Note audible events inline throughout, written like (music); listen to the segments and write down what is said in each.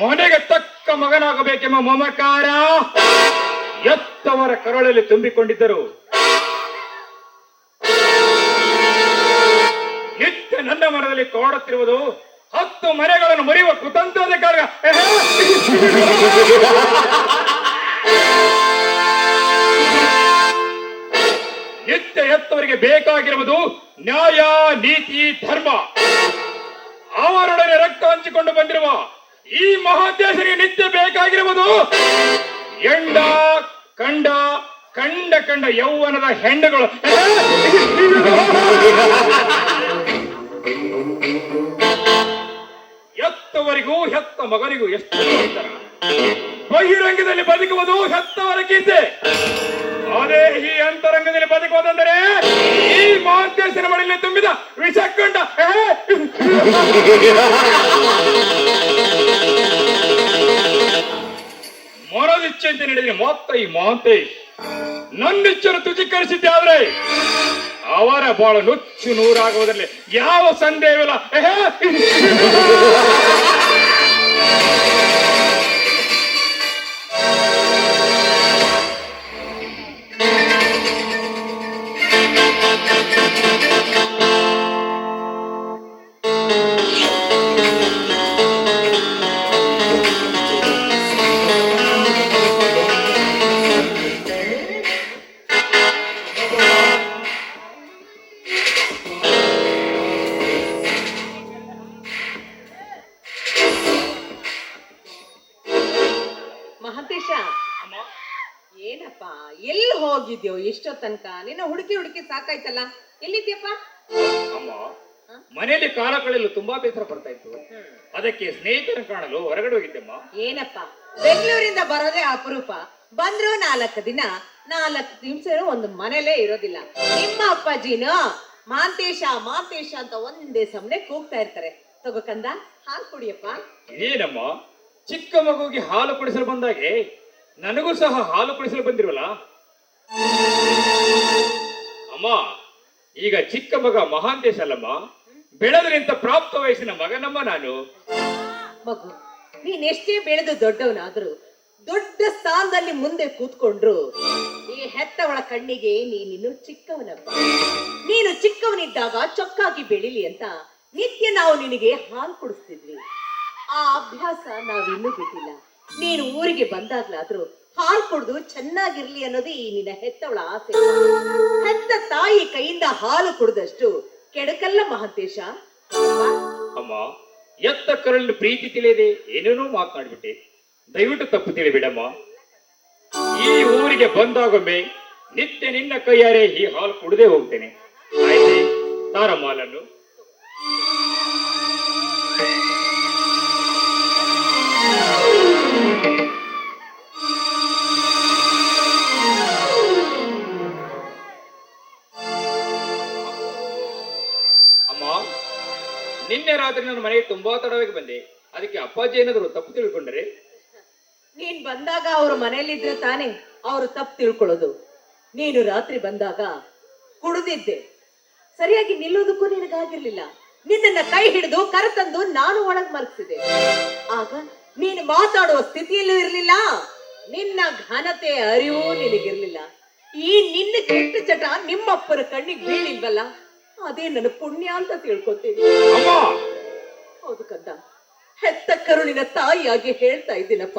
ಮನೆಗೆ ತಕ್ಕ ಮಗನಾಗಬೇಕೆಂಬ ಮಮಕಾರ ಎತ್ತವರ ಕರಳಲ್ಲಿ ತುಂಬಿಕೊಂಡಿದ್ದರು. ನನ್ನ ಕೋಡುತ್ತಿರುವುದು ಹತ್ತು ಮರೆಗಳನ್ನು ಮುರಿಯುವ ಕುತಂತ್ರದ ಕಾರಣ (laughs) ನಿತ್ಯ ಎತ್ತವರಿಗೆ ಬೇಕಾಗಿರುವುದು ನ್ಯಾಯ, ನೀತಿ, ಧರ್ಮ. ಅವರೊಡನೆ ರಕ್ತ ಹಂಚಿಕೊಂಡು ಬಂದಿರುವ ಈ ಮಹಾದೇಶರಿಗೆ ನಿತ್ಯ ಬೇಕಾಗಿರುವುದು ಎಂಡ ಕಂಡ ಕಂಡ ಕಂಡ ಯೌವನದ ಹೆಂಡಗಳು (laughs) ಎತ್ತವರಿಗೂ ಹೆತ್ತ ಮಗನಿಗೂ ಎಷ್ಟು ಬಹಿರಂಗದಲ್ಲಿ ಬದುಕುವುದು ಹೆತ್ತವರ ಗೀತೆ ಅದೇ ಈ ಅಂತರಂಗದಲ್ಲಿ ಬದುಕುವುದಂದರೆ ಈ ಮಹಾದೇಶನ ಬಳಿಯಲ್ಲಿ ತುಂಬಿದ ವಿಷಕ್ಕಂಡ ಮರದಿಚ್ಛೆ ಅಂತ ಮೊತ್ತ ಈ ಮಾತೈ. ನನ್ನಿಚ್ಚರು ತುಚಿಕರಿಸಿದ್ದೆ ಆದ್ರೆ ಅವರ ಬಾಳ ನುಚ್ಚು ನೂರಾಗುವುದರಲ್ಲಿ ಯಾವ ಸಂದೇಹವಿಲ್ಲ. ತನಕ? ನಿನ್ನ ಹುಡುಕಿ ಹುಡುಕಿ ಸಾಕಾಯ್ತಲ್ಲ? ಎಲ್ಲಿದ್ಯಪ್ಪ ಅಮ್ಮ ಮನೆಯಲ್ಲಿ ಕಾಲ ಕಳೆಯಲು ತುಂಬಾ ಬೇಸರ ಬರ್ತಾ ಇತ್ತು. ಅದಕ್ಕೆ ಸ್ನೇಹಿತರನ್ನು ಕಾಣಲು ಹೊರಗಡೆ ಹೋಗಿದ್ದೆಮ್ಮ. ಏನಪ್ಪ? ಬೆಂಗಳೂರಿಂದ ಬರೋದೇ ಅಪರೂಪ. ಬಂದ್ರು ನಾಲ್ಕು ದಿನ ನಾಲ್ಕು ನಿಮಿಷ ಒಂದು ಮನೇಲೇ ಇರೋದಿಲ್ಲ. ನಿಮ್ಮ ಅಪ್ಪಾಜಿನ? ಮಾಂತೇಶ ಮಾಂತೇಶ ಅಂತ ಒಂದೇ ಸಮನೆ ಕೂಗ್ತಾ ಇರ್ತಾರೆ. ತಗೋಕಂದ ಹಾಲು ಕುಡಿಯಪ್ಪ. ಏನಮ್ಮ ಚಿಕ್ಕ ಮಗುಗೆ ಹಾಲು ಕುಡಿಸಲು ಬಂದಾಗೆ ನನಗೂ ಸಹ ಹಾಲು ಕುಡಿಸಲು ಬಂದಿರುವಲ್ಲ ಅಮ್ಮ, ಈಗ ಚಿಕ್ಕ ಮಗ ಮಹಾಂತೇಶ ಅಲ್ಲಮ್ಮ. ಬೆಳೆದ್ರಿಂತ ಪ್ರಾಪ್ತ ವಯಸ್ಸಿನ ಮಗನಮ್ಮ ನಾನು. ಮಗು, ನೀನ್ ಎಷ್ಟೇ ಬೆಳೆದು ದೊಡ್ಡವನಾದ್ರೂ ದೊಡ್ಡ ಸ್ಥಾನದಲ್ಲಿ ಮುಂದೆ ಕೂತ್ಕೊಂಡ್ರು ಈ ಹೆತ್ತವಳ ಕಣ್ಣಿಗೆ ನೀನಿನ್ನು ಚಿಕ್ಕವನಪ್ಪ. ನೀನು ಚಿಕ್ಕವನಿದ್ದಾಗ ಚೊಕ್ಕಾಗಿ ಬೆಳಿಲಿ ಅಂತ ನಿತ್ಯ ನಾವು ನಿನಗೆ ಹಾಲು ಕುಡಿಸ್ತಿದ್ವಿ. ಆ ಅಭ್ಯಾಸ ನಾವಿನ್ನೂ ಬಿಟ್ಟಿಲ್ಲ. ನೀನು ಊರಿಗೆ ಬಂದಾಗ್ಲಾದ್ರೂ ಹಾಲು ಕುಡಿದು ಚೆನ್ನಾಗಿರ್ಲಿ ಅನ್ನೋದು ಈ ನಿನ್ನ ಹೆತ್ತವಳ ಆಸೆ. ಹೆತ್ತ ತಾಯಿ ಕೈಯಿಂದ ಹಾಲು ಕುಡಿದಷ್ಟು ಕೆಡಕಲ್ಲ ಮಹಂತೇಶ? ಅಮ್ಮ, ಎತ್ತ ಕರಳಿನ ಪ್ರೀತಿ ತಿಳಿಯದೆ ಏನೇನೋ ಮಾತನಾಡ್ಬಿಟ್ಟೆ ದಯವಿಟ್ಟು ತಪ್ಪು ತಿಳಿಬಿಡಮ್ಮ. ಈ ಊರಿಗೆ ಬಂದಾಗೊಮ್ಮೆ ನಿತ್ಯ ನಿನ್ನ ಕೈಯಾರೆ ಈ ಹಾಲು ಕುಡದೆ ಹೋಗ್ತೇನೆ. ತಾರಮ್ಮ ಹಾಲನ್ನು ನಿನ್ನೆ ರಾತ್ರಿ ನನ್ನ ಮನೆಗೆ ತುಂಬಾ ತಡವಾಗಿ ಬಂದೆ. ಅದಕ್ಕೆ ಅಪ್ಪಾಜಿ ಏನಾದ್ರು ತಪ್ಪು ತಿಳ್ಕೊಂಡ್ರೆ? ನೀನ್ ಬಂದಾಗ ಅವ್ರ ಮನೇಲಿದ್ರೆ ತಾನೇ ಅವ್ರು ತಪ್ಪು ತಿಳ್ಕೊಳ್ಳೋದು. ನೀನು ರಾತ್ರಿ ಬಂದಾಗ ಕುಡಿದಿದ್ದೆ. ಸರಿಯಾಗಿ ನಿಲ್ಲೋದಕ್ಕೂ ನಿನಗಾಗಿರ್ಲಿಲ್ಲ. ನಿನ್ನ ಕೈ ಹಿಡಿದು ಕರೆತಂದು ನಾನು ಒಳಗ್ ಮಲಗಿಸಿದೆ. ಆಗ ನೀನು ಮಾತಾಡುವ ಸ್ಥಿತಿಯಲ್ಲೂ ಇರ್ಲಿಲ್ಲ. ನಿನ್ನ ಘನತೆ ಅರಿವು ನಿನಗಿರ್ಲಿಲ್ಲ. ಈ ನಿನ್ನ ಕೆಟ್ಟ ಚಟ ನಿಮ್ಮಪ್ಪರ ಕಣ್ಣಿಗೆ ಬೀಳಿಲ್ವಲ್ಲ ಅದೇ ನನ್ನ ಪುಣ್ಯ ಅಂತ ತಿಳ್ಕೊತೀನಿ. ಅಮ್ಮ! ಹೌದು ಕಂದ. ಹೆತ್ತ ಕರುಣಿನ ತಾಯಿಯಾಗಿ ಹೇಳ್ತಾ ಇದ್ದೀನಪ್ಪ.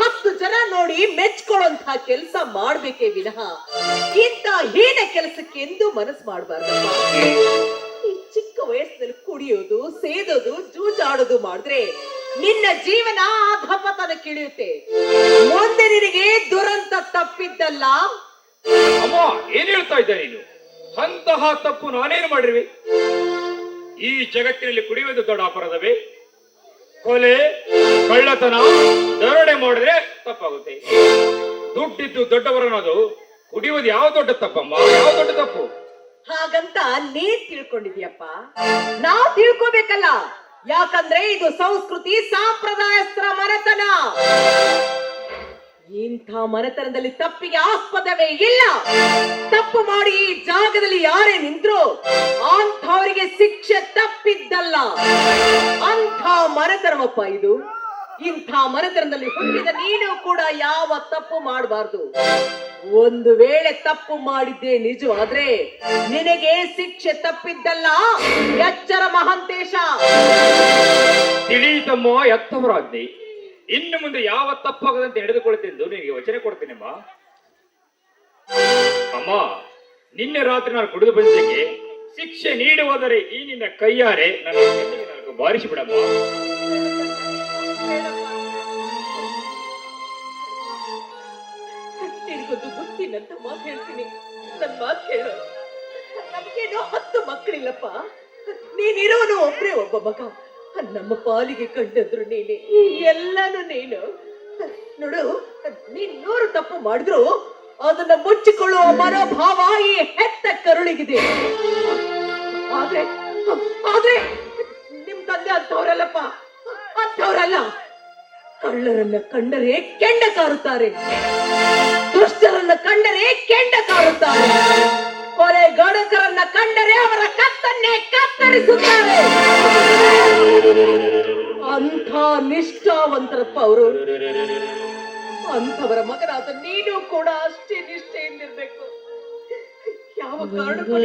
ಹತ್ತು ಜನ ನೋಡಿ ಮೆಚ್ಕೊಳ್ಳುವಂತಹ ಕೆಲಸ ಮಾಡ್ಬೇಕೇ ವಿನಃ. ಇಂತ ಹೀನ ಕೆಲಸಕ್ಕೆ ಎಂದು ಮನಸ್ಸು ಮಾಡಬಾರ್ದಪ್ಪ. ಈ ಚಿಕ್ಕ ವಯಸ್ಸಿನಲ್ಲಿ ಕುಡಿಯೋದು ಸೇದೋದು ಜೂಜಾಡೋದು ಮಾಡಿದ್ರೆ ನಿನ್ನ ಜೀವನ ಅಧಪತನ ಕಿಳಿಯುತ್ತೆ. ಮುಂದೆ ನಿನಗೆ ದುರಂತ ತಪ್ಪಿದ್ದಲ್ಲ. ಅಮ್ಮ ಏನ್ ಹೇಳ್ತಾ ಇದ್ದ ನೀನು? ಅಂತಹ ತಪ್ಪು ನಾನೇನು ಮಾಡಿರುವೆ? ಈ ಜಗತ್ತಿನಲ್ಲಿ ಕುಡಿಯುವುದು ದೊಡ್ಡ ಅಪರಾಧವೇ? ಕೊಲೆ, ಕಳ್ಳತನ ದರೋಡೆ ಮಾಡಿದ್ರೆ ತಪ್ಪಾಗುತ್ತೆ. ದುಡ್ಡಿದ್ದು ದೊಡ್ಡವರನ್ನೋದು ಕುಡಿಯುವುದು ಯಾವ ದೊಡ್ಡ ತಪ್ಪಮ್ಮ? ಯಾವ ದೊಡ್ಡ ತಪ್ಪು? ಹಾಗಂತ ನೀ ತಿಳ್ಕೊಂಡಿದ್ಯಪ್ಪ ನಾವು ತಿಳ್ಕೊಬೇಕಲ್ಲ. ಯಾಕಂದ್ರೆ ಇದು ಸಂಸ್ಕೃತಿ, ಸಾಂಪ್ರದಾಯಸ್ಥರ ಮನೆತನ. ಇಂಥ ಮನೆತನದಲ್ಲಿ ತಪ್ಪಿಗೆ ಆಸ್ಪದವೇ ಇಲ್ಲ. ತಪ್ಪು ಮಾಡಿ ಈ ಜಾಗದಲ್ಲಿ ಯಾರೇ ನಿಂತ್ರು ಅಂಥವರಿಗೆ ಶಿಕ್ಷೆ ತಪ್ಪಿದ್ದಲ್ಲ. ಅಂಥ ಮನೆತನವಪ್ಪ ಇದು. ಇಂಥ ಮನೆತನದಲ್ಲಿ ಹುಟ್ಟಿದ ನೀನು ಕೂಡ ಯಾವ ತಪ್ಪು ಮಾಡಬಾರ್ದು. ಒಂದು ವೇಳೆ ತಪ್ಪು ಮಾಡಿದ್ದೆ ನಿಜವಾದ್ರೆ ನಿನಗೆ ಶಿಕ್ಷೆ ತಪ್ಪಿದ್ದಲ್ಲ. ಎಚ್ಚರ ಮಹಾಂತೇಶ. ತಿಳಿಯಿತಮ್ಮ ಎತ್ತವರಾಜ್ಞೆ ಇನ್ನು ಮುಂದೆ ಯಾವ ತಪ್ಪಾಗದಂತೆ ನಡೆದುಕೊಳ್ಳುತ್ತೆಂದು ನಿನಗೆ ವಚನೆ ಕೊಡ್ತೇನೆಮ್ಮ ಅಮ್ಮ. ನಿನ್ನೆ ರಾತ್ರಿ ನಾನು ಕುಡಿದು ಬಂದಿದ್ದಕ್ಕೆ ಶಿಕ್ಷೆ ನೀಡುವುದರೆ ಈ ನಿನ್ನ ಕೈಯಾರೆ ನನ್ನ ನನಗೆ ಬಾರಿಸಿ ಬಿಡಮ್ಮ ನಿನಗೊಂದು ಹೇಳ್ತೀನಿ. ನನ್ ಮಾತು ಕೇಳು. ಹತ್ತು ಮಕ್ಕಳಿಲ್ಲಪ್ಪ. ನೀನಿರೋನು ಒಬ್ರೇ ಒಬ್ಬ ಮಗ. ನಮ್ಮ ಪಾಲಿಗೆ ಕಂಡದ್ರು ನೀನೆ. ಎಲ್ಲಾನು ನೀನು. ನೋಡು, ನೀನ್ ನೂರು ತಪ್ಪು ಮಾಡಿದ್ರು ಅದನ್ನ ಮುಚ್ಚಿಕೊಳ್ಳುವ ಮನೋಭಾವ ಈ ಹೆತ್ತ ಕರುಳಿಗಿದೆ. ಆದ್ರೆ ಆದ್ರೆ ನಿಮ್ ತಂದೆ ಅಂತವ್ರಲ್ಲಪ್ಪ ಅಂತವ್ರಲ್ಲ ಕಳ್ಳರನ್ನ ಕಂಡರೆ ಕೆಂಡ ಕಾರುತ್ತಾರೆ. ದುಷ್ಟರನ್ನ ಕಂಡರೆ ಕೆಂಡ ಕಾರುತ್ತಾರೆ. ಕೊಲೆ ಗಡಕರನ್ನ ಕಂಡರೆ ಅವರ ಕತ್ತನ್ನೇ ಕತ್ತರಿಸುತ್ತಾರೆ. ಅಂಥ ನಿಷ್ಠಾವಂತರಪ್ಪ ಅವರು ಅಂಥವರ ಮಗನಾದ ನೀನು ಕೂಡ ಅಷ್ಟೇ ನಿಷ್ಠೆಯಿಂದಿರ್ಬೇಕು ಯಾವ ಕಾರಣಕ್ಕೂ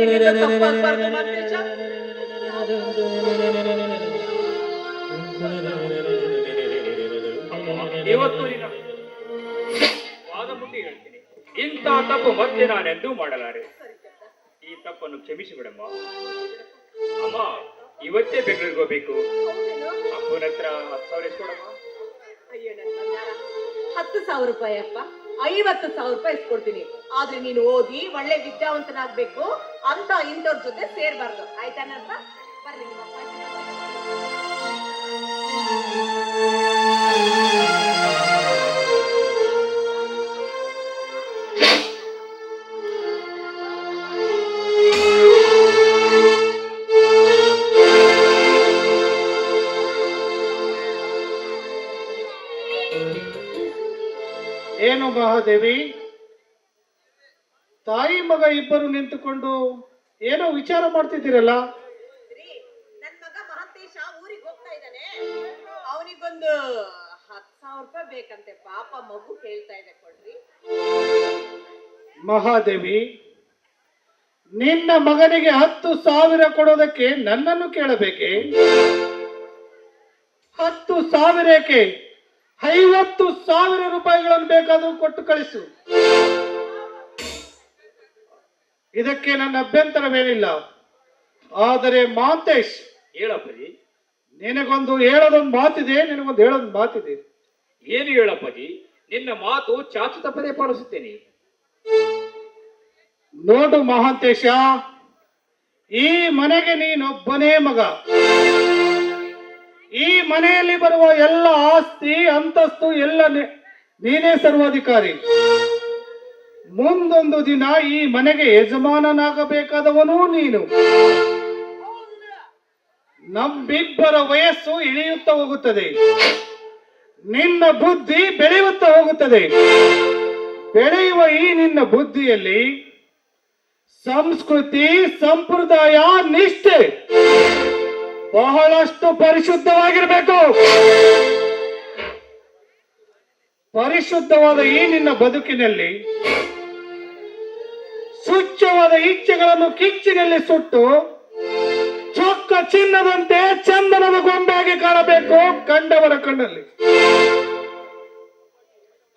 ಹೇಳ್ತೀನಿ. ಇಂಥ ತಪ್ಪು ಮತ್ತೆ ನಾನೆಂದೂ ಮಾಡಲಾರೆ. ಈ ತಪ್ಪನ್ನು ಕ್ಷಮಿಸಿ ಬಿಡಮ್ಮ ಅಮ್ಮ, ಇವತ್ತೇ ಬೆಂಗಳೂರಿಗೆ ಹೋಗ್ಬೇಕು. ಅಪ್ಪನ ಹತ್ರ ಹತ್ತು ಸಾವಿರ ಬಂಗಾರ. ಹತ್ತು ಸಾವಿರ ರೂಪಾಯಿ ಅಪ್ಪ. ಐವತ್ತು ಸಾವಿರ ರೂಪಾಯಿ ಇಸ್ಕೊಡ್ತೀನಿ. ಆದ್ರೆ ನೀನು ಓದಿ ಒಳ್ಳೆ ವಿದ್ಯಾವಂತನಾಗ್ಬೇಕು ಅಂತ ಇಂಥವ್ರ ಜೊತೆ ಸೇರ್ಬಾರ್ದು. ಬರ್ರಿ ನಿಮ್ಮ ಅಪ್ಪ. ಮಹಾದೇವಿ. ತಾಯಿ ಮಗ ಇಬ್ಬರು ನಿಂತುಕೊಂಡು ಏನೋ ವಿಚಾರ ಮಾಡ್ತಿದ್ದೀರಲ್ಲ? ರೀ, ನನ್ ಮಗ ಮಹಂತೇಶ ಊರಿಗೆ ಹೋಗ್ತಾ ಇದ್ದಾನೆ. ಅವನಿಗೊಂದು ಹತ್ತು ಸಾವಿರ ರೂಪಾಯಿ ಬೇಕಂತೆ. ಪಾಪ ಮಗು ಕೇಳ್ತಾ ಇದೆ ಕೊಡ್ರಿ. ಮಹಾದೇವಿ ನಿನ್ನ ಮಗನಿಗೆ ಹತ್ತು ಸಾವಿರ ಕೊಡೋದಕ್ಕೆ ನನ್ನನ್ನು ಕೇಳಬೇಕೆ? ಹತ್ತು ಸಾವಿರಕ್ಕೆ ಐವತ್ತು ಸಾವಿರ ರೂಪಾಯಿಗಳನ್ನು ಬೇಕಾದರೂ ಕೊಟ್ಟು ಕಳಿಸು. ಇದಕ್ಕೆ ನನ್ನ ಅಭ್ಯಂತರವೇನಿಲ್ಲ. ಆದರೆ ಮಾಂತೇಶ್ ಹೇಳಪ್ಪಾಜಿ. ನಿನಗೊಂದು ಹೇಳೋದೊಂದು ಮಾತಿದೆ ನಿನಗೊಂದು ಹೇಳೋದೊಂದು ಮಾತಿದೆ. ಏನು ಹೇಳಪ್ಪಾಜಿ? ನಿನ್ನ ಮಾತು ಚಾಚು ತಪ್ಪದೆ ಪಾಲಿಸುತ್ತೇನೆ. ನೋಡು ಮಹಾಂತೇಶ ಈ ಮನೆಗೆ ನೀನೊಬ್ಬನೇ ಮಗ. ಈ ಮನೆಯಲ್ಲಿ ಬರುವ ಎಲ್ಲ ಆಸ್ತಿ, ಅಂತಸ್ತು ಎಲ್ಲ ನೀನೇ ಸರ್ವಾಧಿಕಾರಿ. ಮುಂದೊಂದು ದಿನ ಈ ಮನೆಗೆ ಯಜಮಾನನಾಗಬೇಕಾದವನು ನೀನು. ನಮ್ಮಿಬ್ಬರ ವಯಸ್ಸು ಇಳಿಯುತ್ತಾ ಹೋಗುತ್ತದೆ. ನಿನ್ನ ಬುದ್ಧಿ ಬೆಳೆಯುತ್ತಾ ಹೋಗುತ್ತದೆ. ಬೆಳೆಯುವ ಈ ನಿನ್ನ ಬುದ್ಧಿಯಲ್ಲಿ ಸಂಸ್ಕೃತಿ, ಸಂಪ್ರದಾಯ, ನಿಷ್ಠೆ. ಬಹಳಷ್ಟು ಪರಿಶುದ್ಧವಾಗಿರಬೇಕು. ಪರಿಶುದ್ಧವಾದ ಈ ನಿನ್ನ ಬದುಕಿನಲ್ಲಿ ಸ್ವಚ್ಛವಾದ ಇಚ್ಛೆಗಳನ್ನು ಕಿಚ್ಚಿನಲ್ಲಿ ಸುಟ್ಟು ಚೊಕ್ಕ ಚಿನ್ನದಂತೆ ಚಂದನದ ಗೊಂಬೆಯಾಗಿ ಕಾಣಬೇಕು ಕಂಡವರ ಕಣ್ಣಲ್ಲಿ.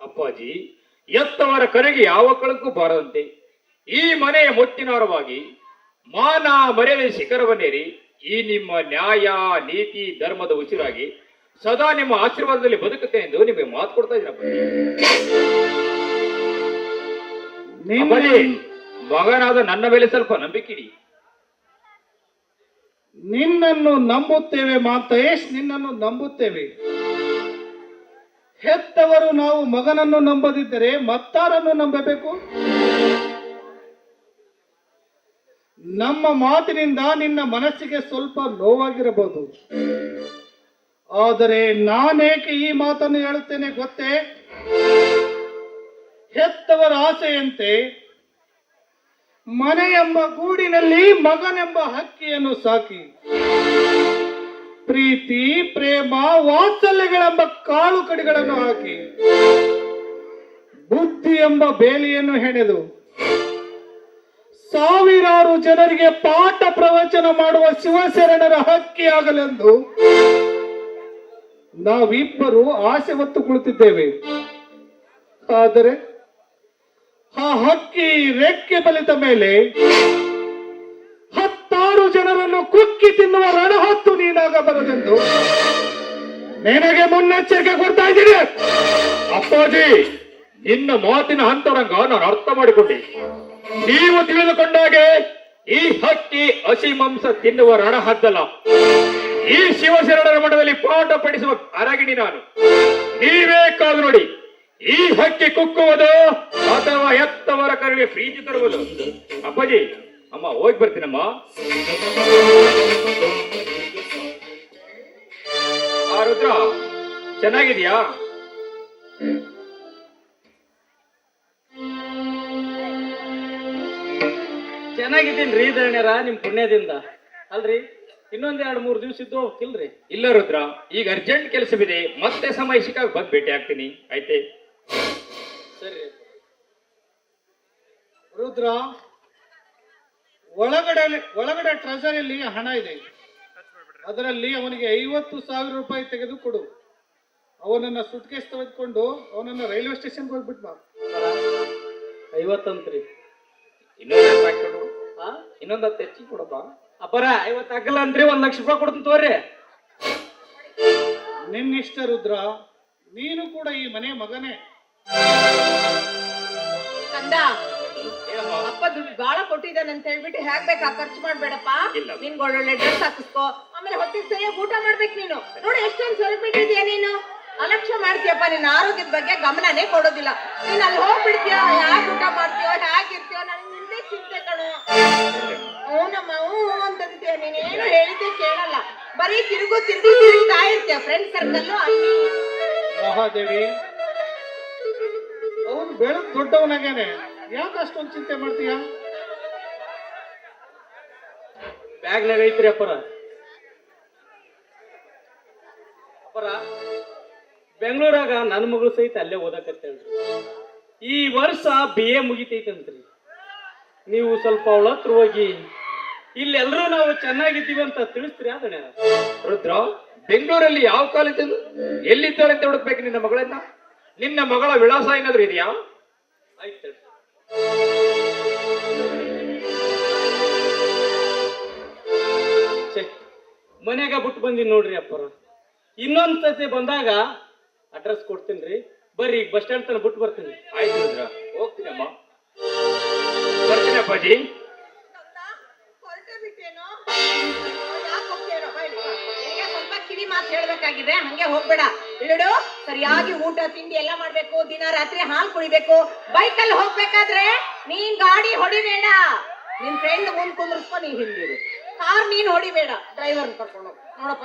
ಅಪ್ಪಾಜಿ, ಎತ್ತವರ ಕರೆಗೆ ಯಾವ ಕಳಕ್ಕೂ ಬಾರದಂತೆ? ಈ ಮನೆಯ ಮುತ್ತಿನಾರವಾಗಿ ಮಾನ ಮರ್ಯಾದೆ ಶಿಖರವನ್ನೇರಿ ಈ ನಿಮ್ಮ ನ್ಯಾಯ ನೀತಿ ಧರ್ಮದ ಉಸಿರಾಗಿ ಸದಾ ನಿಮ್ಮ ಆಶೀರ್ವಾದದಲ್ಲಿ ಬದುಕುತ್ತೆ ಎಂದು ನಿಮಗೆ ಮಾತು ಕೊಡ್ತಾ ಇದ್ದೀನಿ ಅಪ್ಪಾಜಿ ಮಗನಾದ ನನ್ನ ಮೇಲೆ ಸ್ವಲ್ಪ ನಂಬಿಕೆ ಇಡಿ. ನಿನ್ನನ್ನು ನಂಬುತ್ತೇವೆ ಮಾತೇಶ್ ನಿನ್ನನ್ನು ನಂಬುತ್ತೇವೆ. ಹೆತ್ತವರು ನಾವು ಮಗನನ್ನು ನಂಬದಿದ್ದರೆ ಮತ್ತಾರನ್ನು ನಂಬಬೇಕು? ನಮ್ಮ ಮಾತಿನಿಂದ ನಿನ್ನ ಮನಸ್ಸಿಗೆ ಸ್ವಲ್ಪ ನೋವಾಗಿರಬಹುದು. ಆದರೆ ನಾನೇಕೆ ಈ ಮಾತನ್ನು ಹೇಳುತ್ತೇನೆ ಗೊತ್ತೇ? ಹೆತ್ತವರ ಆಸೆಯಂತೆ ಎಂಬ ಗೂಡಿನಲ್ಲಿ ಮಗನೆಂಬ ಹಕ್ಕಿಯನ್ನು ಸಾಕಿ. ಪ್ರೀತಿ, ಪ್ರೇಮ, ವಾತ್ಸಲ್ಯಗಳೆಂಬ ಕಾಳು ಕಡಿಗಳನ್ನು ಹಾಕಿ. ಬುದ್ಧಿ ಎಂಬ ಬೇಲಿಯನ್ನು ಹೆಣೆದು. ಸಾವಿರಾರು ಜನರಿಗೆ ಪಾಠ ಪ್ರವಚನ ಮಾಡುವ ಶಿವಶರಣರ ಹಕ್ಕಿಯಾಗಲೆಂದು ನಾವಿಬ್ಬರು ಆಸೆ ಹೊತ್ತು ಕುಳಿತಿದ್ದೇವೆ ಆದರೆ ಆ ಹಕ್ಕಿ ರೆಕ್ಕೆ ಬಲಿತ ಮೇಲೆ ಹತ್ತಾರು ಜನರನ್ನು ಕುಕ್ಕಿ ತಿನ್ನುವ ರಣಹತ್ತು ನೀನಾಗಬಾರದೆಂದು ನಿನಗೆ ಮುನ್ನೆಚ್ಚರಿಕೆ ಕೊಡ್ತಾ ಇದ್ದೀನಿ. ಅಪ್ಪಾಜಿ, ನಿನ್ನ ಮಾತಿನ ಅಂತರಂಗ ನಾನು ಅರ್ಥ ಮಾಡಿಕೊಂಡೆ. ನೀವು ತಿಳಿದುಕೊಂಡಾಗೆ ಈ ಹಕ್ಕಿ ಹಸಿ ಮಾಂಸ ತಿನ್ನುವ ರಣಹದ್ದಲ್ಲ ಈ ಶಿವಶರಣರ ಮಠದಲ್ಲಿ ಪಾಠ ಪಡಿಸುವ ಅರಗಿಣಿ ನಾನು. ನೀವೇ ಕಾದು ನೋಡಿ, ಈ ಹಕ್ಕಿ ಕುಕ್ಕುವುದು ಅಥವಾ ಎತ್ತವರ ಕರಿಗೆ ಪ್ರೀತಿ ತರುವುದು? ಅಪ್ಪಾಜಿ, ಅಮ್ಮ, ಹೋಗಿ ಬರ್ತೀನಮ್ಮ. ಆ ರುದ್ರ, ಚೆನ್ನಾಗಿದ್ಯಾ? ಚೆನ್ನಾಗಿದ್ದೀನಿ ರೀ ಧರಣ್ಯರ ನಿಮ್ ಪುಣ್ಯದಿಂದ. ಅಲ್ರಿ? ಇನ್ನೊಂದ್ ಎರಡ್ ಮೂರ್ ದಿವ್ಸ ಇದ್ದು ಹೋಗ್ತಿಲ್ರಿ? ಇಲ್ಲ ರುದ್ರ ಈಗ ಅರ್ಜೆಂಟ್ ಕೆಲಸವಿದೆ ಮತ್ತೆ ಸಮಯ ಸಿಕ್ಕಾಗ ಬಂದ್ ಭೇಟಿ ಆಗ್ತೀನಿ. ಆಯ್ತೆ? ಸರಿ. ರುದ್ರ ಒಳಗಡೆ ಒಳಗಡೆ ಟ್ರೆಸರಿಯಲ್ಲಿ ಹಣ ಇದೆ. ಅದರಲ್ಲಿ ಅವನಿಗೆ ಐವತ್ತು ಸಾವಿರ ರೂಪಾಯಿ ತೆಗೆದು ಕೊಡು ಅವನನ್ನ ಸುಟ್ಕೇಸ್ ತೆಗೆದುಕೊಂಡು ಅವನನ್ನ ರೈಲ್ವೆ ಸ್ಟೇಷನ್ಗೆ ಹೋಗ್ಬಿಟ್ಟು ಬಾ. ಐವತ್ತಂತ್ರಿ. ಇನ್ನೊಂದು ಆ ಇನ್ನೊಂದು ಹತ್ತು ಹೆಚ್ಚಿ ಕೊಡಪ್ಪ. ಅಪ್ಪರ ಐವತ್ತು ಆಗಲ್ಲ ಅಂದ್ರಿ ಒಂದ್ ಲಕ್ಷ ರೂಪಾಯಿ ಕೊಡ್ತೀನಿ ತೋರಿ ನಿನ್ನಿಷ್ಟ ರುದ್ರ ನೀನು ಕೂಡ ಈ ಮನೆ ಮಗನೇ. ಕಂದ? ಅಪ್ಪ ದುಡ್ಡು ಬಾಳ ಕೊಟ್ಟಿದ್ದಾನೆ ಅಂತ ಹೇಳ್ಬಿಟ್ಟು ಹೇಗ್ ಬೇಕಾ? ಖರ್ಚು ಮಾಡ್ಬೇಡಪ್ಪ. ಇಲ್ಲ. ನಿನ್ಗೆ ಒಳ್ಳೊಳ್ಳೆ ಡ್ರೆಸ್ ಹಾಕಿಸ್ಕೋ. ಆಮೇಲೆ ಹೊತ್ತಿಗೆ ಸರಿಯಾಗಿ ಊಟ ಮಾಡ್ಬೇಕು ನೀನು. ನೋಡಿ ಎಷ್ಟೊಂದು ಸೊರಪಿಟ್ಟಿದ್ಯಾ ನೀನು? ಅಲಕ್ಷ್ಯ ಮಾಡ್ತೀಯಪ್ಪ ನಿನ್ನ ಆರೋಗ್ಯದ ಬಗ್ಗೆ ಗಮನನೇ ಕೊಡೋದಿಲ್ಲ. ನೀನ್ ಅಲ್ಲಿ ಹೋಗ್ಬಿಡ್ತೀಯ? ಯಾಕೆ ಊಟ ಮಾಡ್ತೀಯೋ? ಹ್ಯಾಗಿರ್ತೀಯೋ ನನ್ ಹ್ಞೂ ಅಂತಂತೀಯ ನೀನೇನು ಹೇಳಿದ್ದೆ ಕೇಳಲ್ಲ. ಬರೀ ತಿರುಗು ತಿರುಗಿ ತಿರುಗ್ತಾ ಇರ್ತೀಯ ಫ್ರೆಂಡ್ ಸರ್ಕಲ್ಲು ಅಲ್ಲಿ. ಮಹಾದೇವಿ ಅವನು ಬೆಳೆದು ದೊಡ್ಡವನಾಗೇನೆ ಯಾಕೆ ಅಷ್ಟೊಂದು ಚಿಂತೆ ಮಾಡ್ತೀಯ? ಬ್ಯಾಗ್ನಾಗ ಐತ್ರಿ ಅಪ್ಪರ. ಅಪ್ಪರ ಬೆಂಗಳೂರಾಗ ನನ್ನ ಮಗಳು ಸಹಿತ ಅಲ್ಲೇ ಓದಕತ್ತೇಳ್ರಿ. ಈ ವರ್ಷ ಬಿ ಎ ಮುಗಿತೈತಂತ್ರಿ. ನೀವು ಸ್ವಲ್ಪ ಅವಳ ಹತ್ರ ಹೋಗಿ ಇಲ್ಲೆಲ್ಲರೂ ನಾವು ಚೆನ್ನಾಗಿದ್ದೀವಿ ಅಂತ ತಿಳಿಸ್ತೀರಿ ಅದಣ್ಣ ರುದ್ರ ಬೆಂಗಳೂರಲ್ಲಿ ಯಾವ ಕಾಲೇಜಲ್ಲಿ ಎಲ್ಲಿದ್ದಾಳೆ ಅಂತ ಹುಡುಕ್ಬೇಕು ನಿನ್ನ ಮಗಳನ್ನ? ನಿನ್ನ ಮಗಳ ವಿಳಾಸ ಏನಾದ್ರು ಇದೆಯಾ? ಆಯ್ತು ಮನೆಗ ಬಿಟ್ಟು ಬಂದೀನಿ ನೋಡ್ರಿ ಅಪ್ಪರ. ಇನ್ನೊಂದ್ ಸತಿ ಬಂದಾಗ ಅಡ್ರೆಸ್ ಕೊಡ್ತೀನಿ ಬರ್ರಿ ಈಗ ಬಸ್ ಸ್ಟ್ಯಾಂಡ್ ತನಕ ಬಿಟ್ಟು ಬರ್ತೀನಿ. ಆಯ್ತು ಹೋಗ್ತೀನಮ್ಮ. ಮಾತು ಹೇಳ್ಬೇಕಾಗಿದೆ ಹಂಗೆ ಹೋಗ್ಬೇಡ ಇಲ್ಲಿಡು ಸರಿಯಾಗಿ ಊಟ ತಿಂಡಿ ಎಲ್ಲ ಮಾಡ್ಬೇಕು ದಿನ ರಾತ್ರಿ ಹಾಲು ಕುಡಿಬೇಕು. ಬೈಕಲ್ಲಿ ಹೋಗ್ಬೇಕಾದ್ರೆ ನೀನ್ ಗಾಡಿ ಹೊಡಿಬೇಡ. ನಿನ್ ಫ್ರೆಂಡ್ ಮುಂದ್ ಕುಂದ್ರಸ್ಕೊ ನೀನ್ ಹಿಂದಿರು. ಕಾರ್ ನೀನ್ ಹೊಡಿಬೇಡ. ಡ್ರೈವರ್ ಕರ್ಕೊಂಡು. ನೋಡಪ್ಪ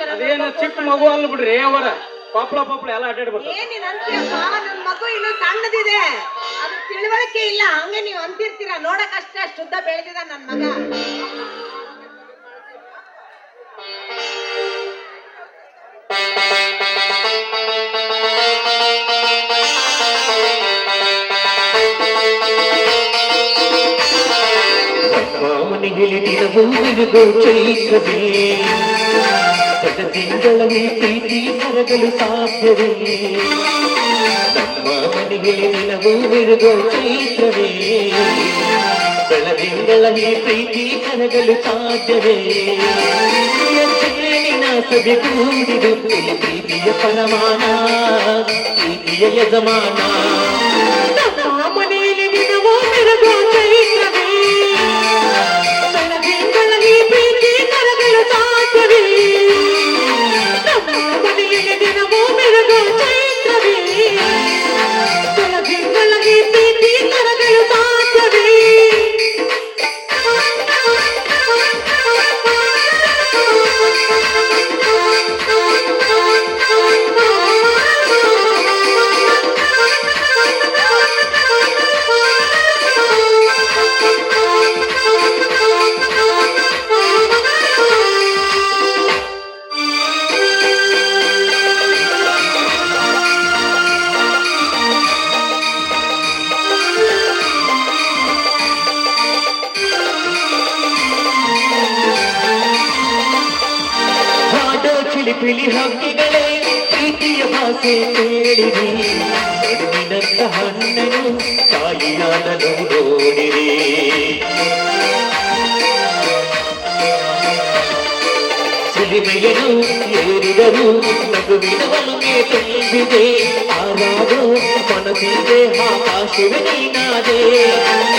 ಚೆನ್ನಾಗಿ ಚಿಕ್ಕ ಮಗು ಅಲ್ಲ ಬಿಡ್ರಿ ಅವರ. ಪಾಪ್ಳ ಪಾಪ್ಳ ಎಲ್ಲ ಅಡ್ಡಾಡ್ಬೇಕು ಬರ್ತಾವ. ಏನ್ ನೀನ್ ಅಂತೀಯಪ್ಪ ನನ್ ಮಗು ಇನ್ನು ಸಣ್ಣದಿದೆ. ಅದು ತಿಳುವಳಿಕೆ ಇಲ್ಲ. ಹಂಗೆ ನೀವು ಅಂತಿರ್ತೀರ? ನೋಡಕ್ಕಷ್ಟೇ ಶುದ್ಧ ಬೆಳೆದಿದ ನನ್ ಮಗ. ಮಾವನಿಗೆ ದಿನವೂ ಬಿರುಗೋ ಚೈತ್ರವೇ ಪದ ತಿಂಗಳಲ್ಲಿ ಪ್ರೀತಿ ಕರಗಲು ಸಾಧ್ಯವೇ ನಮ್ಮ ಮನೆಗೆ ದಿನವೂ ಬಿರುಗೋ ಚೈತ್ರವೇ ಬೆಳದಿಂಗಳಲ್ಲಿ ಪ್ರೀತಿ ಕರಗಲು ಸಾಧ್ಯವೇ ಜೇನಿನ ಸಭೆ ಕೂಡಿದು ಈ ಪ್ರೀತಿಯ ಪರಮಾನ ಪ್ರೀತಿಯ ಯಜಮಾನ ಆಸೆ ಕೇಳಿರಿ. ಕರುವಿನಂತ ಹಣ್ಣನು ತಾಯಿಯಾದನು ನೋಡಿರಿ. ಸಿರಿಮೆಯನು ಏರಿದರು ನಗುವಿನ ಒಲುಮೆ ತುಂಬಿದೆ ಆರಾದು ಮನಸ್ಸಿಗೆ ಆಕಾಶವೇ ನೀನಾದೆ.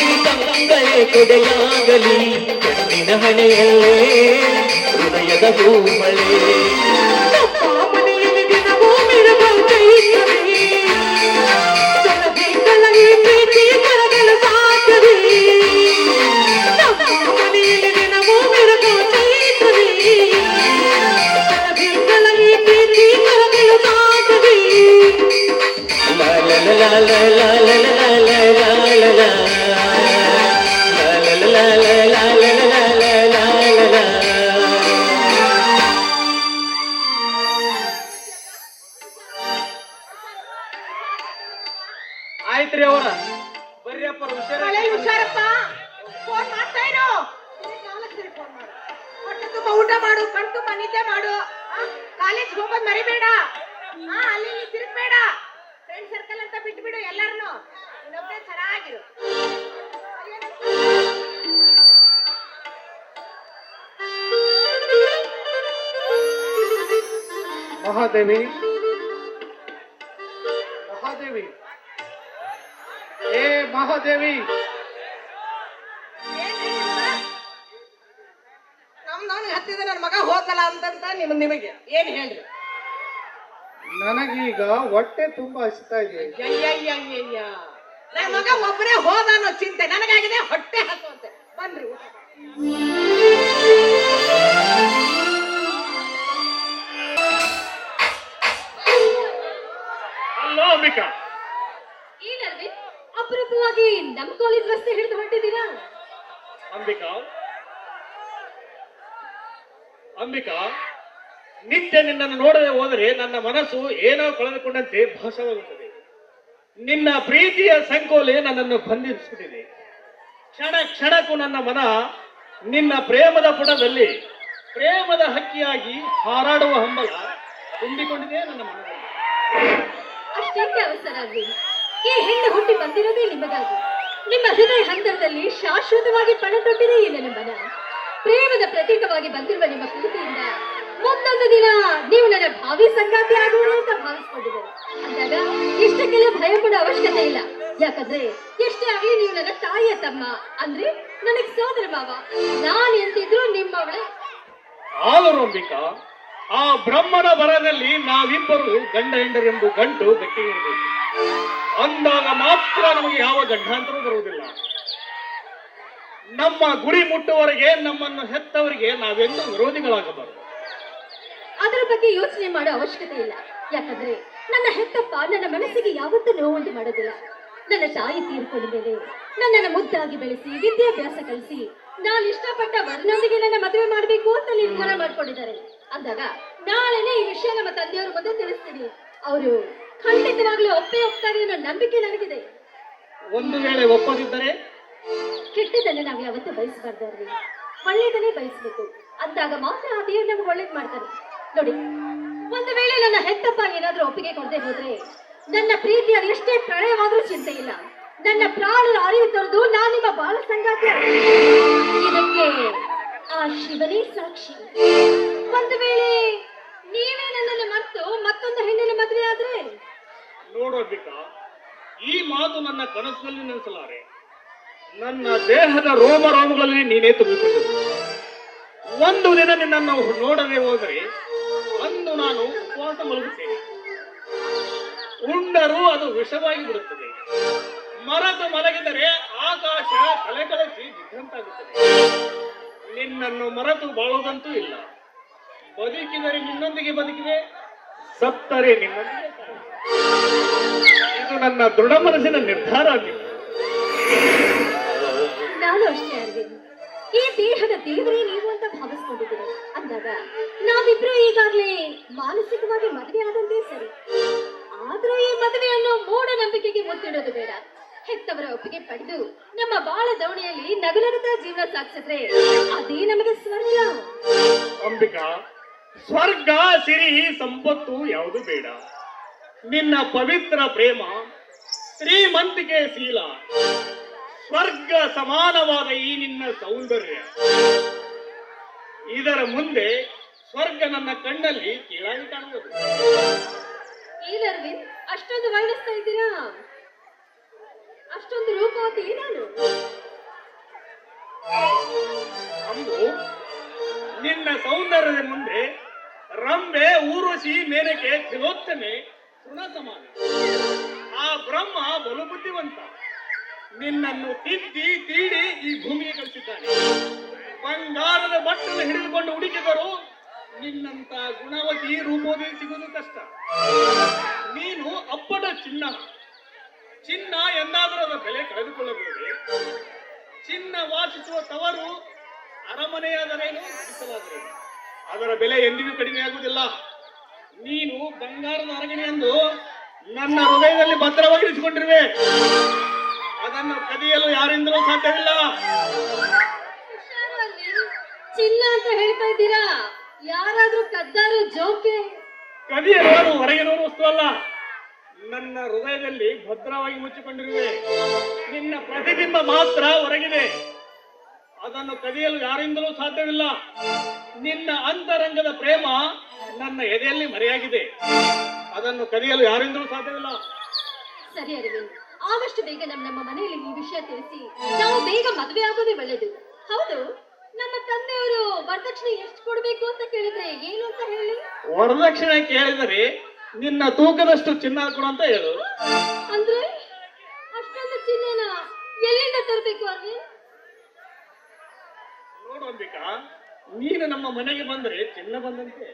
ಈ ತಂಗಳೇ ಕೊಡೆಯಾಗಲಿ ಕಣ್ಣಿನ ಹಣೆಯಲ್ಲೇ, ಹೃದಯದ ಹೂಮಳೆ La la la ಹತ್ತಿದ ನನ್ನ ಮಗ ಹೋಗಲ್ಲ ಅಂತಂತ ನಿಮ್ ನಿಮಗೆ ಏನ್ ಹೇಳ್ರಿ? ನನಗೀಗ ಹೊಟ್ಟೆ ತುಂಬಾ ಹಸಿತಾ ಇದೆ. ಅಯ್ಯಯ್ಯಯ್ಯಯ್ಯ. ನನ್ನ ಮಗ ಒಬ್ಬರೇ ಹೋದ ಅನ್ನೋ ಚಿಂತೆ ನನಗಾಗಿದೆ ಹೊಟ್ಟೆ ಹಸುವಂತೆ. ಬನ್ರಿ ಊಟ. ಅಲ್ಲೋ ಅಂಬಿಕಾ ಏನಲ್ವೇ ಅಪರೂಪವಾಗಿ ನಮ್ ಕಾಲೇಜ್ ರಸ್ತೆ ಹಿಡಿದು ಹೊಂಟಿದ್ದೀರಾ? ಅಂಬಿಕಾ ಅಂಬಿಕಾ, ನಿತ್ಯ ನಿನ್ನನ್ನು ನೋಡದೆ ಹೋದರೆ ನನ್ನ ಮನಸ್ಸು ಏನೋ ಕಳೆದುಕೊಂಡಂತೆ ಭಾಸವಾಗುತ್ತದೆ. ನಿನ್ನ ಪ್ರೀತಿಯ ಸಂಕೋಲೆ ನನ್ನನ್ನು ಬಂಧಿಸುತ್ತಿದೆ ಕ್ಷಣ ಕ್ಷಣಕ್ಕೂ ನನ್ನ ಮನ ನಿನ್ನ ಪ್ರೇಮದ ಪುಟದಲ್ಲಿ, ಪ್ರೇಮದ ಹಕ್ಕಿಯಾಗಿ ಹಾರಾಡುವ ಹಂಬಲ ತುಂಬಿಕೊಂಡಿದೆ ನನ್ನ ಮನದಲ್ಲಿ. ಈ ಹೆಣ್ಣು ಹುಟ್ಟಿ ಬಂದಿರೋದೇ ನಿಮಗಾಗಿ. ನಿಮ್ಮ ಹೃದಯ ಹಂತದಲ್ಲಿ ಶಾಶ್ವತವಾಗಿ ಪಣ ತೊಟ್ಟಿದೆ ಈ ನನ್ನ ಮನ. ಪ್ರೇಮದ ಪ್ರತೀಕವಾಗಿ ಬಂದಿರುವ ನಿಮ್ಮ ಪ್ರೀತಿಯಿಂದ ಮುಂದೊಂದು ದಿನ ನೀವು ನನ್ನ ಭಾವಿ ಸಂಗಾತಿ ಆಗುವುದು ಅಂತ ಭಾವಿಸ್ಕೊಂಡಿದ್ದಾರೆ. ಅಂದಾಗ ಇಷ್ಟಕ್ಕೆಲ್ಲ ಭಯ ಪಡೋ ಅವಶ್ಯಕತೆ ಇಲ್ಲ. ಯಾಕಂದ್ರೆ ಎಷ್ಟೇ ಆಗಲಿ ನೀವು ನನ್ನ ತಾಯಿಯ ತಮ್ಮ. ಅಂದ್ರೆ ನನಗೆ ಸೋದರ ಮಾವ. ನಾನು ಎಂತಿದ್ರು ನಿಮ್ಮವಳೆ. ಆದರೂ ಅಂಬಿಕಾ ಆ ಬ್ರಹ್ಮನ ಬರದಲ್ಲಿ ನಾವಿಬ್ಬರು ಗಂಡ ಹೆಂಡರೆಂಬು ಗಂಟು ಗಟ್ಟಿಗಿರಬೇಕು ಅಂದಾಗ ಮಾತ್ರ ನಮಗೆ ಯಾವ ಗಂಡಾಂತರ ಬರುವುದಿಲ್ಲ. ನಮ್ಮ ಗುರಿ ಮುಟ್ಟುವವರೆಗೆ ನಮ್ಮನ್ನು ಹೆತ್ತವರಿಗೆ ನಾವೆಂದು ವಿರೋಧಿಗಳಾಗಬಾರದು. ಅದರ ಬಗ್ಗೆ ಯೋಚನೆ ಮಾಡೋ ಅವಶ್ಯಕತೆ ಇಲ್ಲ. ಯಾಕಂದ್ರೆ ನನ್ನ ಹೆತ್ತಪ್ಪ ನನ್ನ ಮನಸ್ಸಿಗೆ ಯಾವತ್ತೂ ನೋವುಂಟು ಮಾಡೋದಿಲ್ಲ. ನನ್ನ ತಾಯಿ ತೀರ್ಕೊಂಡ ಮೇಲೆ ನನ್ನನ್ನು ಮುದ್ದಾಗಿ ಬೆಳೆಸಿ ವಿದ್ಯಾಭ್ಯಾಸ ಕಲಿಸಿ ನಾನು ಇಷ್ಟಪಟ್ಟ ವರನೊಂದಿಗೆ ನನ್ನ ಮದುವೆ ಮಾಡಬೇಕು ಅಂತ ನಿರ್ಧಾರ ಮಾಡ್ಕೊಂಡಿದ್ದಾರೆ. ಅಂದಾಗ ನಾಳೆನೇ ಈ ವಿಷಯ ನಮ್ಮ ತಂದೆಯವ್ರ ಮುಂದೆ ತಿಳಿಸ್ತೀನಿ. ಅವರು ಖಂಡಿತವಾಗ್ಲೂ ಒಪ್ಪೇ ಒಪ್ತಾರೆ ಅನ್ನೋ ನಂಬಿಕೆ ನನಗಿದೆ. ಒಂದು ವೇಳೆ ಒಪ್ಪದಿದ್ದರೆ? ಕೆಟ್ಟದನ್ನ ನಾವು ಯಾವತ್ತೂ ಅವ್ರಿಗೆ. ಒಳ್ಳೇದನ್ನೇ ಬಯಸ್ಬೇಕು. ಅಂದಾಗ ಮಾತ್ರ ಆ ದೇವ್ರು ನಮ್ಗೆ ಒಳ್ಳೇದ್ ಮಾಡ್ತಾರೆ ನೋಡಿ, ಒಂದು ವೇಳೆ ನನ್ನ ಹೆತ್ತಪ್ಪ ಏನಾದ್ರೂ ಒಪ್ಪಿಗೆ ಕೊಡದೆ ಹೋದ್ರೆ, ನನ್ನ ಪ್ರೀತಿ ಅದು ಎಷ್ಟೇ ಪ್ರಳಯವಾದ್ರೂ ಚಿಂತೆ ಇಲ್ಲ. ನನ್ನ ಪ್ರಾಣ ಅರಿವು ತೊರೆದು ನಾನು ನಿಮ್ಮ ಬಾಳ ಸಂಗಾತಿ. ಇದಕ್ಕೆ ಆ ಶಿವನೇ ಸಾಕ್ಷಿ. ಒಂದು ವೇಳೆ ನೀವೇ ನನ್ನನ್ನು ಮರೆತು ಮತ್ತೊಂದು ಹೆಣ್ಣಿನ ಮದುವೆ ಆದ್ರೆ? ನೋಡೋದಿಕ್ಕ ಈ ಮಾತು ನನ್ನ ಕನಸಿನಲ್ಲಿ ನೆನೆಸಲಾರೆ. ನನ್ನ ದೇಹದ ರೋಮ ರೋಮಗಳಲ್ಲಿ ನೀನೇ ತುಂಬಿಕೊಂಡು ಒಂದು ದಿನ ನಿನ್ನನ್ನು ನೋಡದೆ ಹೋದರೆ ಅಂದು ನಾನು ಉಪವಾಸ ಮಲಗುತ್ತೇನೆ. ಉಂಡರೂ ಅದು ವಿಷವಾಗಿ ಬಿಡುತ್ತದೆ. ಮರದ ಮಲಗಿದರೆ ಆಕಾಶ ಕಲೆಕಲಸಿ ಬಿದ್ದಂತಾಗುತ್ತದೆ ನಿನ್ನನ್ನು ಮರೆತು ಬಾಳುವುದಂತೂ ಇಲ್ಲ. ಬದುಕಿದರೆ ನಿನ್ನೊಂದಿಗೆ ಬದುಕಿದೆ, ಸತ್ತರೆ ನಿನ್ನೊಂದಿಗೆ ಇದು ನನ್ನ ದೃಢ ಮನಸ್ಸಿನ ನಿರ್ಧಾರ ಆಗಿದೆ ನಾನು ಅಷ್ಟೇ ಅಲ್ಲಿ ಈ ದೇಹದ ದೇವರೇ ನೀವು ಅಂತ ಭಾವಿಸ್ಕೊಂಡಿದ್ದೀನಿ ಅಂದಾಗ ನಾವಿಬ್ರು ಈಗಾಗಲೇ ಮಾನಸಿಕವಾಗಿ ಮದುವೆ ಆದಂತೆ ಸರಿ. ಆದ್ರೂ ಈ ಮದುವೆಯನ್ನು ಮೂಢನಂಬಿಕೆಗೆ ಮುತ್ತಿಡೋದು ಬೇಡ. ಹೆತ್ತವರ ಒಪ್ಪಿಗೆ ಪಡೆದು ನಮ್ಮ ಬಾಳ ದೋಣಿಯಲ್ಲಿ ನಗಲರದ ಜೀವನ ಸಾಗಿಸಿದ್ರೆ ಅದೇ ನಮಗೆ ಸ್ವರ್ಗ. ಅಂಬಿಕಾ, ಸ್ವರ್ಗ, ಸಿರಿ, ಸಂಪತ್ತು ಯಾವುದು ಬೇಡ. ನಿನ್ನ ಪವಿತ್ರ ಪ್ರೇಮ ಶ್ರೀಮಂತಿಕೆ ಶೀಲ. ಸ್ವರ್ಗ ಸಮಾನವಾದ ಈ ನಿನ್ನ ಸೌಂದರ್ಯ. ಇದರ ಮುಂದೆ ಸ್ವರ್ಗ ನನ್ನ ಕಣ್ಣಲ್ಲಿ ಕೀಳಾಗಿ ಕಾಣುವುದು. ಅಷ್ಟೊಂದು ವರ್ಣಿಸ್ತಾ ಇದ್ದೀರಾ? ಅಷ್ಟೊಂದು ರೂಪವತಿ ನಾನು? ಅಂಬು ನಿನ್ನ ಸೌಂದರ್ಯದ ಮುಂದೆ ರಂಬೆ ಊರ್ವಶಿ ಮೇನಕೆ ತಿಲೋತ್ತಮೆ ಸಮಾನ ಆ ಬ್ರಹ್ಮ ಬಲು ಬುದ್ಧಿವಂತ ನಿನ್ನನ್ನು ತಿದ್ದಿ ತೀಡಿ ಈ ಭೂಮಿಗೆ ಕಳಿಸಿದ್ದಾನೆ. ಬಂಗಾರದ ಬಟ್ಟಲು ಹಿಡಿದುಕೊಂಡು ಹುಡುಕಿದರು ನಿನ್ನಂತ ಗುಣವತಿ ರೂಪೋದಿ ಸಿಗುವುದು ಕಷ್ಟ. ನೀನು ಅಪ್ಪಟ ಚಿನ್ನ. ಚಿನ್ನ ಎಂದಾದರೂ ಅದರ ಬೆಲೆ ಕಳೆದುಕೊಳ್ಳಬಹುದು? ಚಿನ್ನ ವಾಸಿಸುವ ತವರು ಅರಮನೆಯಾದರೇನು? ಗುಡಿಸಲಾದರೇನು ಅದರ ಬೆಲೆ ಎಂದಿಗೂ ಕಡಿಮೆ ಆಗುವುದಿಲ್ಲ. ನೀನು ಬಂಗಾರದ ಅರಗಿಣಿ ಎಂದು ನನ್ನ ಹೃದಯದಲ್ಲಿ ಭದ್ರವಾಗಿರಿಸಿಕೊಂಡಿರುವೆ. ಅದನ್ನು ಕದಿಯಲು ಯಾರಿಂದಲೂ ಸಾಧ್ಯವಿಲ್ಲ. ಚಿನ್ನ ಅಂತ ಹೇಳ್ತಾ ಇದ್ದೀರಾ? ಯಾರಾದ್ರೂ ಕದ್ದಾರು ಜೋಕೆ? ಕದಿಯಲು ಹೊರಗಿನವರು ವಸ್ತು ಅಲ್ಲ. ನನ್ನ ಹೃದಯದಲ್ಲಿ ಭದ್ರವಾಗಿ ಮುಚ್ಚಿಕೊಂಡಿರುವೆ. ನಿನ್ನ ಪ್ರತಿಬಿಂಬ ಮಾತ್ರ ಹೊರಗಿದೆ. ಅದನ್ನು ಕದಿಯಲು ಯಾರಿಂದಲೂ ಸಾಧ್ಯವಿಲ್ಲ. ನಿನ್ನ ಅಂತರಂಗದ ಪ್ರೇಮ ನನ್ನ ಎದೆಯಲ್ಲಿ ಮರೆಯಾಗಿದೆ. ಅದನ್ನು ಕದಿಯಲು ಯಾರಿಂದಲೂ ಸಾಧ್ಯವಿಲ್ಲ. ಸರಿ ಅರವಿಂದ್. ಆದಷ್ಟು ಬೇಗ ನಮ್ಮ ನಮ್ಮ ಮನೆಯಲ್ಲಿ ಈ ವಿಷಯ ತಿಳಿಸಿ. ನಾವು ಬೇಗ ಮದುವೆ ಆಗೋದೇ ಒಳ್ಳೇದು ಹೌದು? ನಮ್ಮ ತಂದೆಯವರು ವರದಕ್ಷಿಣೆ ಎಷ್ಟು ಕೊಡಬೇಕು ಅಂತ ಕೇಳಿದ್ರೆ ಏನು ಅಂತ ಹೇಳಿ? ವರದಕ್ಷಿಣೆ ಕೇಳಿದರೆ ನಿನ್ನ ತೂಕದಷ್ಟು ಚಿನ್ನ ಕೊಡು ಅಂತ ಹೇಳು. ಅಂದ್ರೆ? ಅಷ್ಟೊಂದು ಚಿನ್ನನ ಎಲ್ಲಿಂದ ತರಬೇಕು ಅಲ್ಲಿ ನೋಡು ಅಂಬಿಕಾ ನೀನು ನಮ್ಮ ಮನೆಗೆ ಬಂದ್ರೆ ಚಿನ್ನ ಬಂದಂತೆ.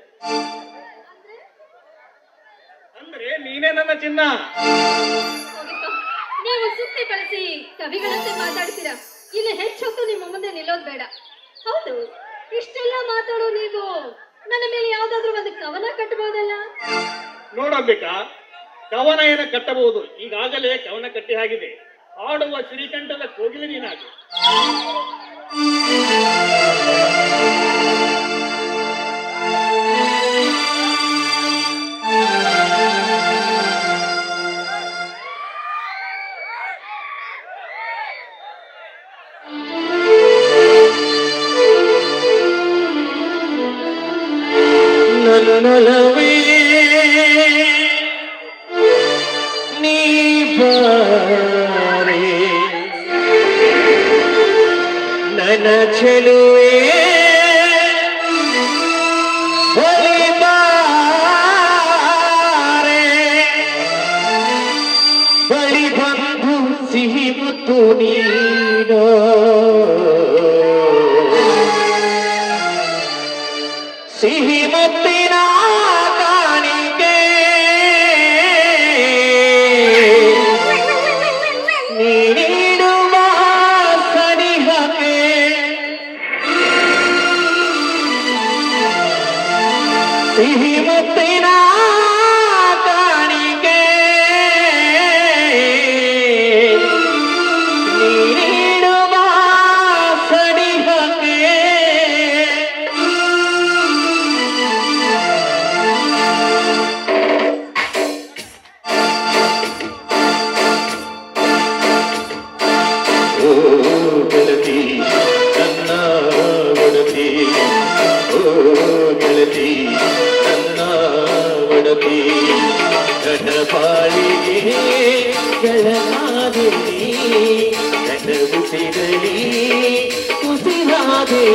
ಅಂದ್ರೆ ನೀನೇ ನನ್ನ ಚಿನ್ನ ಹೋಗಿಪ್ಪ. ನೀವು ಸುತ್ತಿ ಬಳಸಿ ಕವಿಗಳಂತೆ ಮಾತಾಡ್ತೀರಾ? ಇಲ್ಲಿ ಹೆಚ್ಚೊತ್ತು ನಿಮ್ಮ ಮುಂದೆ ನಿಲ್ಲೋದು ಬೇಡ. ಹೌದು, ಇಷ್ಟೆಲ್ಲ ಮಾತಾಡೋ ನೀವು ನನ್ನ ಮೇಲೆ ಯಾವ್ದಾದ್ರು ಒಂದು ಕವನ ಕಟ್ಟಬಹುದಲ್ಲ ನೋಡಬೇಕ, ಕವನ ಏನ ಕಟ್ಟಬಹುದು? ಈಗಾಗಲೇ ಕವನ ಕಟ್ಟಿ ಆಗಿದೆ. ಆಡುವ ಶ್ರೀಕಂಠದ ಕೋಗಿಲೆ ನೀನಾಗು.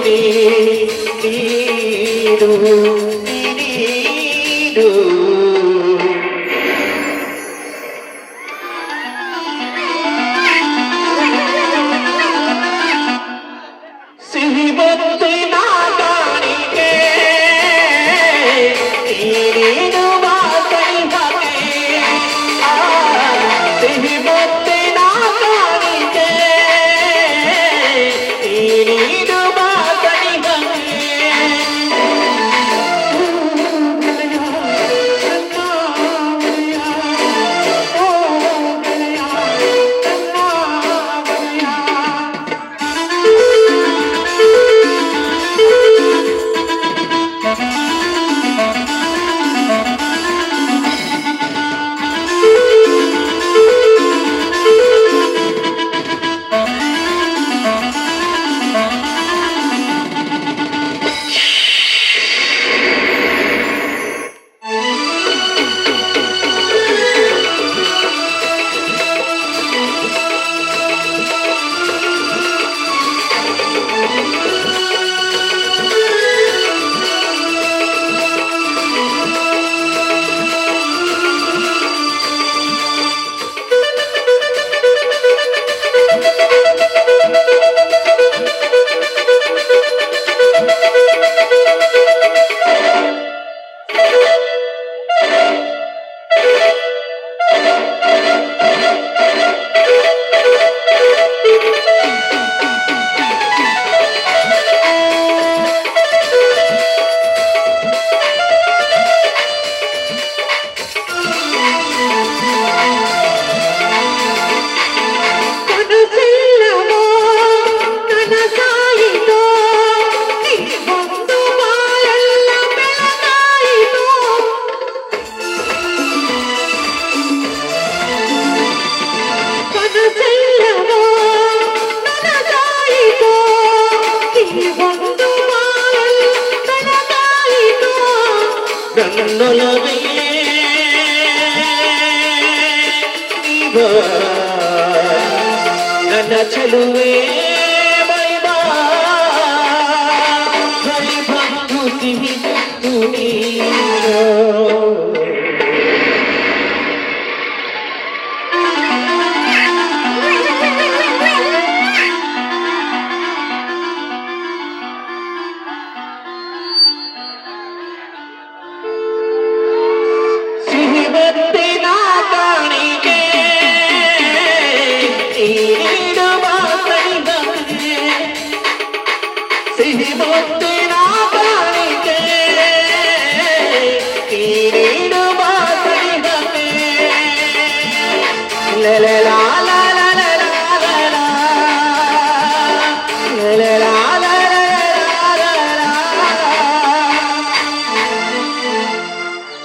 রে ನನ್ನ ಚೆಲುವೆ